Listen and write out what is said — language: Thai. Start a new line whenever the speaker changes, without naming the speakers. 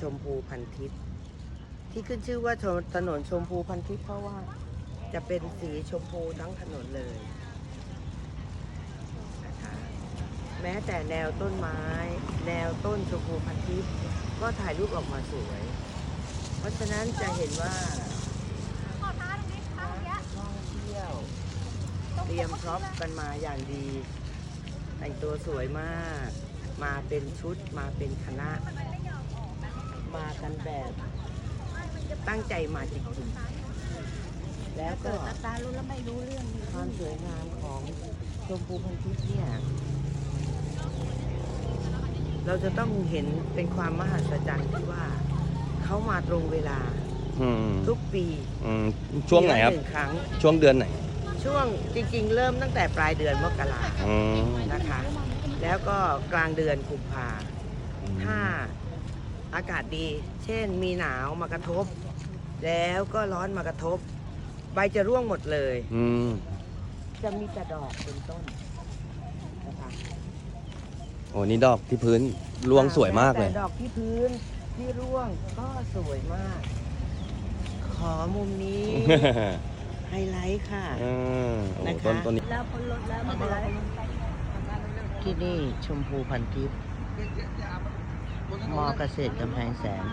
ชมพูพันทิพย์ที่ขึ้นชื่อว่าถนนชมพูพันทิพย์เพราะว่า จะเป็นสีชมพูทั้งถนนเลยแม้แต่แนวต้นไม้ แนวต้นชมพูพันทิพย์ก็ถ่ายรูปออกมาสวย เพราะฉะนั้นจะเห็นว่า
ขอท้าตรงนี้ท้าตรงนี้
ท่องเที่ยว เตรียมพร็อพกันมาอย่างดี แต่งตัวสวยมาก มาเป็นชุดมาเป็นคณะ มากันแบบตั้งใจมาจริงๆแล้วก็
เกิดตารู้แล้วไม่รู้เรื่อง
ความสวยงามของชมพูพันทิพย์เนี่ยเราจะต้องเห็นเป็นความมหัศจรรย์ที่ ตรงเวลา
อืม
ทุกปี
อืมช่วงไหนครับ
ปีละนึ่งครั้ง
ช่วงเดือนไหน
ช่วงจริงๆ เริ่มตั้งแต่ปลายเดือนมกรา
อืม
นะคะ แล้วก็กลางเดือนกุมภาถ้าอากาศดี เช่นมีหนาวมากระทบ แล้วก็ร้อนมากระทบ ใบจะร่วงหมดเลย
อืม
จะมีแต่ดอกเป็นต้นนะคะ
โอ้นี่ดอกที่พื้นรวงสวยมากเลย
แต่ดอกที่พื้น ที่ร่วงก็สวยมาก ขอมุมนี้ไฮไลท์ค่ะ
อืมโอ้
นะคะ
ต้นต้นนี้
แล้วพ้นรถแล้วไม่เป็นไร
ที่นี่ชมพูพันทิพย์มอเกษตรกำแพงแสน